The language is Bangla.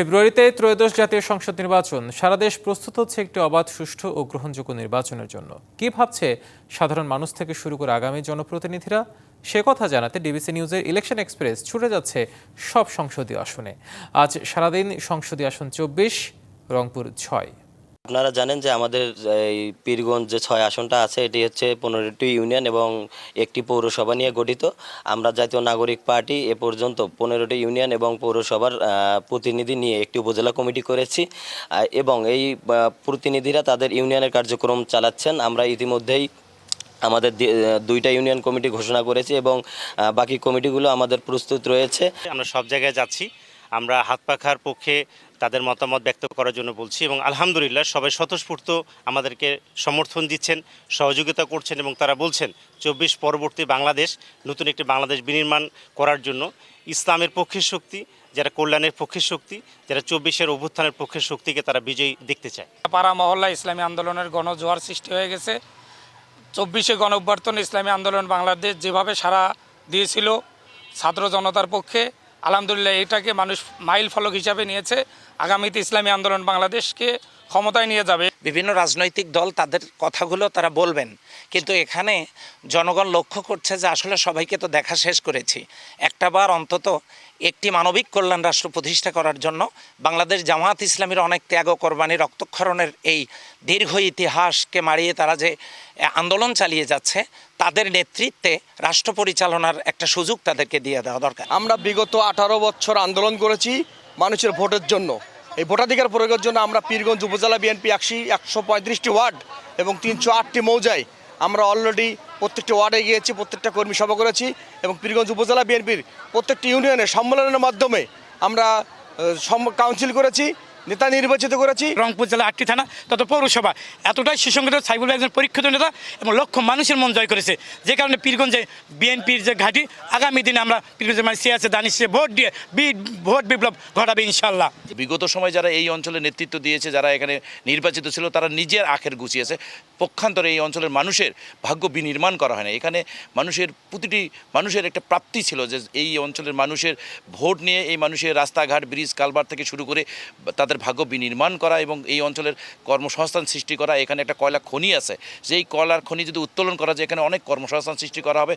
ফেব্রুয়ারিতে ত্রয়োদশ জাতীয় সংসদ নির্বাচন। সারা দেশ প্রস্তুত হচ্ছে একটি অবাধ, সুষ্ঠু ও গ্রহণযোগ্য নির্বাচনের জন্য। কি ভাবছে সাধারণ মানুষ থেকে শুরু করে আগামী জনপ্রতিনিধিরা? সে কথা জানাতে ডিবিসি নিউজের ইলেকশন এক্সপ্রেস ছুটে যাচ্ছে সব সংসদীয় আসনে। আজ সারাদিন সংসদীয় আসন চব্বিশ, রংপুর ছয়। আপনারা জানেন যে আমাদের, এই পীরগঞ্জ যে ছয় আসনটা আছে, এটি হচ্ছে পনেরোটি ইউনিয়ন এবং একটি পৌরসভা নিয়ে গঠিত। আমরা জাতীয় নাগরিক পার্টি এ পর্যন্ত পনেরোটি ইউনিয়ন এবং পৌরসভার প্রতিনিধি নিয়ে একটি উপজেলা কমিটি করেছি। এবং এই প্রতিনিধিরা তাদের ইউনিয়নের কার্যক্রম চালাচ্ছেন। আমরা ইতিমধ্যেই আমাদের দুইটা ইউনিয়ন কমিটি ঘোষণা করেছি এবং বাকি কমিটিগুলো আমাদের প্রস্তুত রয়েছে। আমরা সব জায়গায় যাচ্ছি। আমরা হাত পাখার পক্ষে তাদের মতামত ব্যক্ত করার জন্য বলছি এবং আলহামদুলিল্লাহ সবাই স্বতঃস্ফূর্ত আমাদেরকে সমর্থন দিচ্ছেন, সহযোগিতা করছেন এবং তারা বলছেন, চব্বিশ পরবর্তী বাংলাদেশ নতুন একটি বাংলাদেশ বিনির্মাণ করার জন্য ইসলামের পক্ষের শক্তি, যারা কল্যাণের পক্ষের শক্তি, যারা চব্বিশের অভ্যুত্থানের পক্ষের শক্তিকে তারা বিজয়ী দেখতে চায়। পাড়া মহল্লা ইসলামী আন্দোলনের গণজোয়ার সৃষ্টি হয়ে গেছে। চব্বিশে গণ অভ্যর্থন ইসলামী আন্দোলন বাংলাদেশ যেভাবে সারা দিয়েছিল ছাত্র জনতার পক্ষে আলহামদুলিল্লাহ এটাকে মানুষ মাইল ফলক হিসাবে নিয়েছে। আগামীতে ইসলামী আন্দোলন বাংলাদেশকে ক্ষমতায় নিয়ে যাবে। বিভিন্ন রাজনৈতিক দল তাদের কথাগুলো তারা বলবেন। কিন্তু এখানে জনগণ লক্ষ্য করছে যে আসলে সবাইকে তো দেখা শেষ করেছি। একটা বার অন্তত একটি মানবিক কল্যাণ রাষ্ট্র প্রতিষ্ঠা করার জন্য বাংলাদেশ জামাত ইসলামীর অনেক ত্যাগ কোরবানি রক্তক্ষরণের এই দীর্ঘ ইতিহাসকে মারিয়ে তারা যে আন্দোলন চালিয়ে যাচ্ছে, তাদের নেতৃত্বে রাষ্ট্র পরিচালনার একটা সুযোগ তাদেরকে দিয়ে দেওয়া দরকার। আমরা বিগত আঠারো বছর আন্দোলন করেছি মানুষের ভোটের জন্য। এই ভোটাধিকার প্রয়োগের জন্য আমরা পীরগঞ্জ উপজেলা বিএনপি একশি, একশো পঁয়ত্রিশটি ওয়ার্ড এবং তিনশো আটটি মৌজায় আমরা অলরেডি প্রত্যেকটি ওয়ার্ডে গিয়েছি, প্রত্যেকটা কর্মী সভা করেছি এবং পীরগঞ্জ উপজেলা বিএনপির প্রত্যেকটি ইউনিয়নে সম্মেলনের মাধ্যমে আমরা কাউন্সিল করেছি। নেতা নির্বাচিত করেছি। রংপুর জেলা আটটি থানা তত পৌরসভা। এতটাই সুসংগঠিত সাইবুল একজন পরীক্ষিত নেতা এবং লক্ষ মানুষের মন জয় করেছে। যে কারণে পীরগঞ্জে বিএনপির যে ঘাঁটি আগামী দিনে আমরা পীরগঞ্জের মানে সিয়াসে দানিশে ভোট দিয়ে বি- ভোট বিপ্লব ঘটাবে ইনশাল্লাহ বিগত সময় যারা এই অঞ্চলে নেতৃত্ব দিয়েছে যারা এখানে নির্বাচিত ছিল তারা নিজের আখের গুছিয়েছে। পক্ষান্তরে এই অঞ্চলের মানুষের ভাগ্য বিনির্মাণ করা হয় না এখানে মানুষের প্রতিটি মানুষের একটা প্রাপ্তি ছিল যে এই অঞ্চলের মানুষের ভোট নিয়ে এই মানুষের রাস্তাঘাট ব্রিজ কালবার থেকে শুরু করে তাদের ভাগ্য বিনির্মাণ করা এবং এই অঞ্চলের কর্মসংস্থান সৃষ্টি করা। এখানে একটা কয়লা খনি আছে। যেই কয়লার খনি যদি উত্তোলন করা যায়, এখানে অনেক কর্মসংস্থান সৃষ্টি করা হবে।